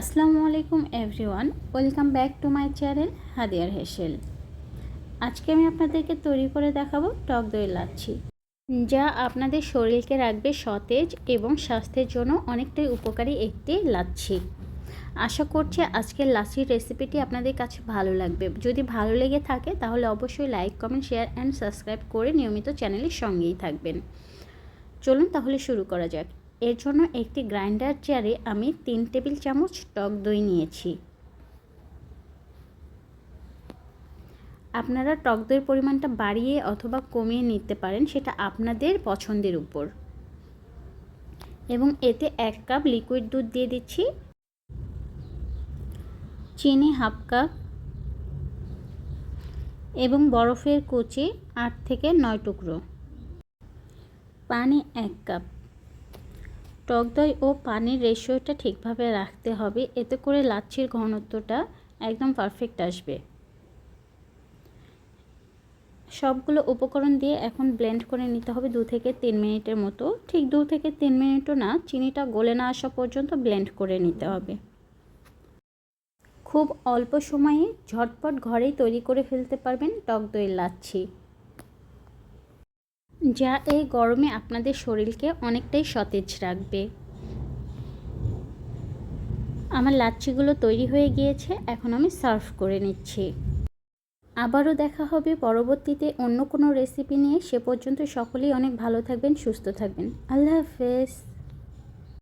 আসসালামু আলাইকুম everyone, welcome back to my channel হাদিয়ার হেসেল। আজকে আমি আপনাদেরকে তৈরি করে দেখাবো টক দই লাচ্ছি, যা আপনাদের শরীরকে রাখবে সতেজ এবং স্বাস্থ্যের জন্য অনেকটাই উপকারী একটি লাচ্ছি। আশা করছি আজকের লাচ্ছির রেসিপিটি আপনাদের কাছে ভালো লাগবে। যদি ভালো লেগে থাকে, তাহলে অবশ্যই like, comment, share and subscribe করে নিয়মিত চ্যানেলের সঙ্গেই থাকবেন। চলুন তাহলে শুরু করা যাক। এর জন্য একটি গ্রাইন্ডার জারে আমি তিন টেবিল চামচ টক দই নিয়েছি। আপনারা টক দইয়ের পরিমাণটা বাড়িয়ে অথবা কমিয়ে নিতে পারেন, সেটা আপনাদের পছন্দের উপর। এবং এতে এক কাপ লিকুইড দুধ দিয়ে দিচ্ছি। চিনি হাফ কাপ। এবং বরফের কুচি আট থেকে নয় টুকরো। পানি এক কাপ। টক দই ও পানির রেশিওটা ঠিকভাবে রাখতে হবে। এতে করে লাচ্ছির ঘনত্বটা একদম পারফেক্ট আসবে। সবগুলো উপকরণ দিয়ে এখন ব্লেন্ড করে নিতে হবে দু থেকে তিন মিনিটের মতো। ঠিক দু থেকে তিন মিনিটও না, চিনিটা গলে না আসা পর্যন্ত ব্লেন্ড করে নিতে হবে। খুব অল্প সময়ে ঝটপট ঘরেই তৈরি করে ফেলতে পারবেন টক দইয়ের লাচ্ছি। যা এই গরমে আপনাদের শরীরকে অনেকটাই সতেজ রাখবে। আমার লাচ্ছিগুলো তৈরি হয়ে গিয়েছে, এখন আমি সার্ভ করে নিচ্ছি। আবারও দেখা হবে পরবর্তীতে অন্য কোনো রেসিপি নিয়ে। সে পর্যন্ত সকলেই অনেক ভালো থাকবেন, সুস্থ থাকবেন। আল্লাহ হাফেজ।